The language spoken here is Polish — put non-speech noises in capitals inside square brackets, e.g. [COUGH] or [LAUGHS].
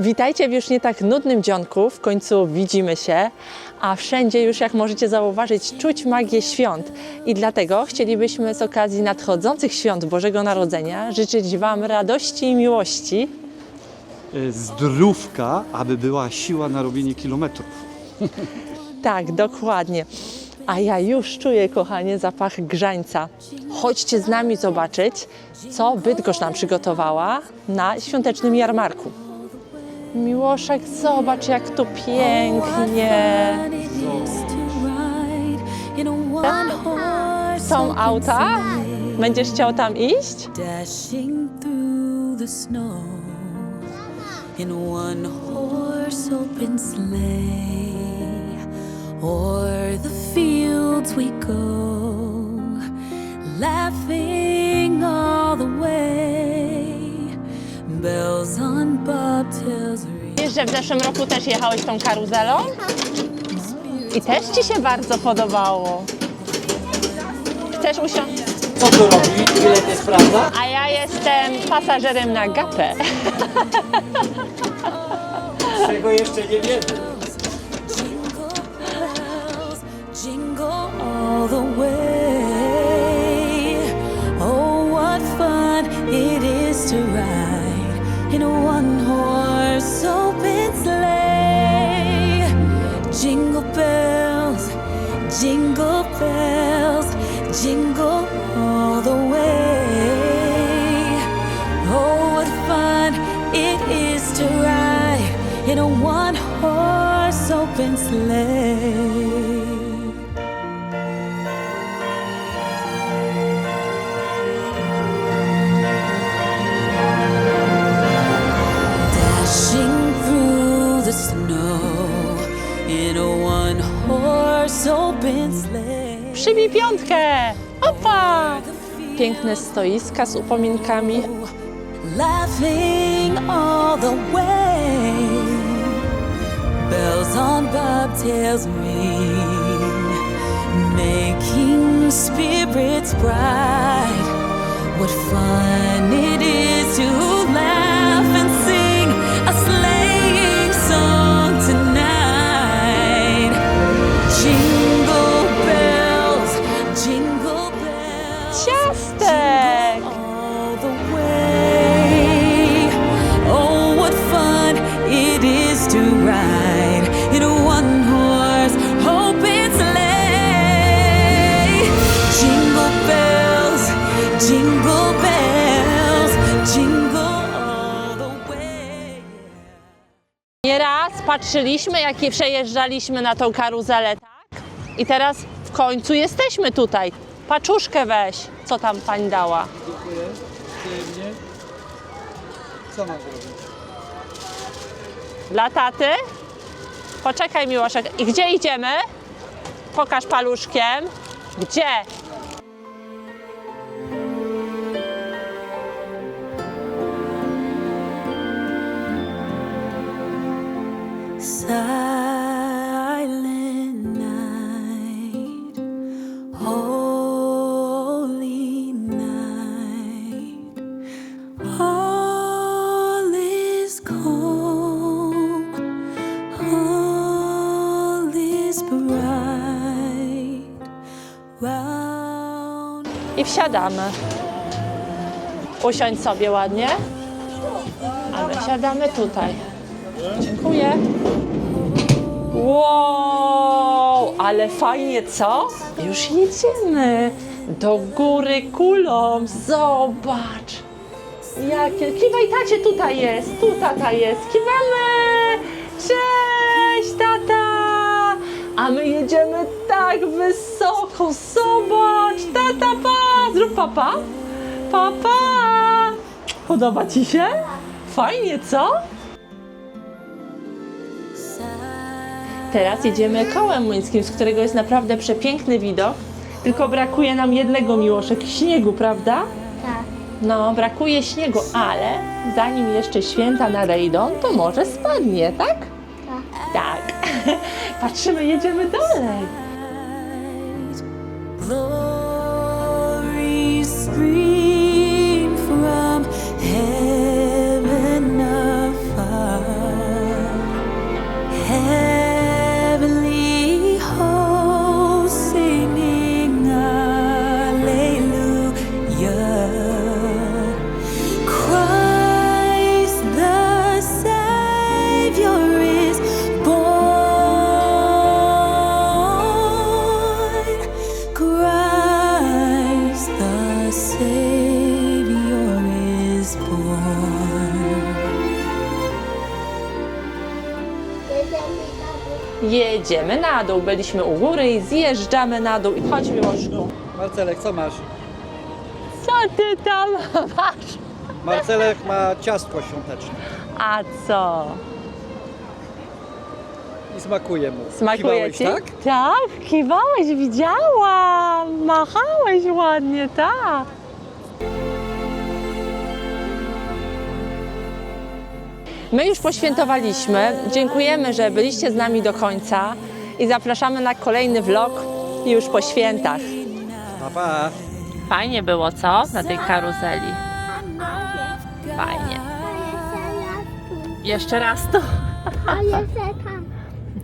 Witajcie w już nie tak nudnym dzionku, w końcu widzimy się, a wszędzie już jak możecie zauważyć czuć magię świąt i dlatego chcielibyśmy z okazji nadchodzących świąt Bożego Narodzenia życzyć Wam radości i miłości. e, zdrówka, aby była siła na robienie kilometrów. [LAUGHS] Tak, dokładnie. A ja już czuję, kochanie, zapach grzańca. Chodźcie z nami zobaczyć, co Bydgoszcz nam przygotowała na świątecznym jarmarku. Miłoszek, zobacz jak tu pięknie. Są auta? Będziesz chciał tam iść? In one horse open sleigh. O'er the fields we go, laughing all the way. Bells on. Wiesz, że w zeszłym roku też jechałeś tą karuzelą? I też Ci się bardzo podobało. Chcesz usiąść? Co tu robi? Bilet jest prawda? A ja jestem pasażerem na gapę. Czego jeszcze nie wiemy. Jingle bells, jingle all the way. Oh, what fun it is to ride in a one horse open sleigh. Jingle bells, jingle bells, jingle all the way. Oh, what fun it is to ride in a one horse open sleigh. Przybij piątkę! Opa! Piękne stoiska z upominkami. laughing all the way. Bells on bobtails ring, making spirits bright. What fun it is to patrzyliśmy, jak przejeżdżaliśmy na tą karuzelę, tak? I teraz w końcu jesteśmy tutaj. Paczuszkę weź, co tam pani dała. Dziękuję. Przyjemnie. Co mam zrobić? Dla taty? Poczekaj, Miłoszek. I gdzie idziemy? Pokaż paluszkiem. Gdzie? I wsiadamy. Usiądź sobie ładnie. A my siadamy tutaj. Dziękuję. Wow, ale fajnie, co? Już jedziemy. Do góry kulą. Zobacz. Jakie... Kiwaj tacie, tutaj jest. Tu tata jest. Kiwamy. Cześć, tata. A my jedziemy tak wysoko. Zobacz. Tata, pa. Zrób papa. Papa. Podoba ci się? Fajnie, co? Teraz jedziemy kołem młyńskim, z którego jest naprawdę przepiękny widok. Tylko brakuje nam jednego miłoszek śniegu, prawda? Tak. No, brakuje śniegu, ale zanim jeszcze święta nadejdą, to może spadnie, tak? Tak. Tak. [LAUGHS] Patrzymy, jedziemy dalej. glory jedziemy na dół. Byliśmy u góry i zjeżdżamy na dół. I chodź, Miłoszku. Marcelek, co masz? Co ty tam masz? Marcelek ma ciastko świąteczne A co? i smakuje mu. Smakuje Kiwałeś, ci? tak? Tak, kiwałeś, widziałam. Machałeś ładnie, tak. My już poświętowaliśmy. Dziękujemy, że byliście z nami do końca i zapraszamy na kolejny vlog już po świętach. Pa, pa. Fajnie było, co? Na tej karuzeli. Fajnie. Jeszcze raz to. A jeszcze